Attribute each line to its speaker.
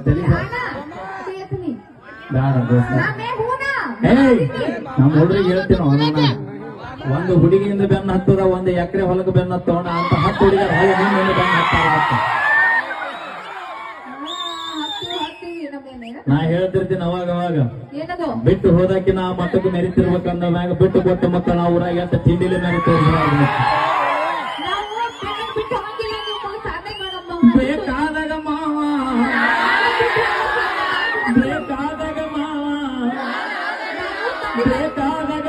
Speaker 1: ತಡಿ ಅವ್ನ. ದೋಸ್ತ? ಏಯ್ ನಮ್ಮ ಒಂದು ಹುಡುಗಿಯಿಂದ ಬೆನ್ನ ಹತ್ತದ, ಒಂದು ಎಕರೆ ಹೊಲಕ್ಕೆ ಬೆನ್ನ ಹತ್ತೋಣ ಅಂತ ಹತ್ತು ಹುಡುಗಿಯರ ಹಾಗೆ ಬೆನ್ನ ಹತ್ತಾರ ನಾ ಹೇಳ್ತಿರ್ತೀನಿ ಅವಾಗ ಅವಾಗ. ಬಿಟ್ಟು ಹೋದಾಕಿನ ನಾ ಮಟ್ಟಕ್ಕೆ ಮೆರಿತಿರ್ಬೇಕಂದ ಮ್ಯಾಗ ಬಿಟ್ಟು ಕೊಟ್ಟ ಮಕ್ಕಳ ಊರಾಗ ಅಂತ ತಿಂಡಿಲಿ ಮೆರಿತಿರ್ಬೇಕು ಬೇಕಾದಾಗ ಮಾವ. ಬೇಕಾದಾಗ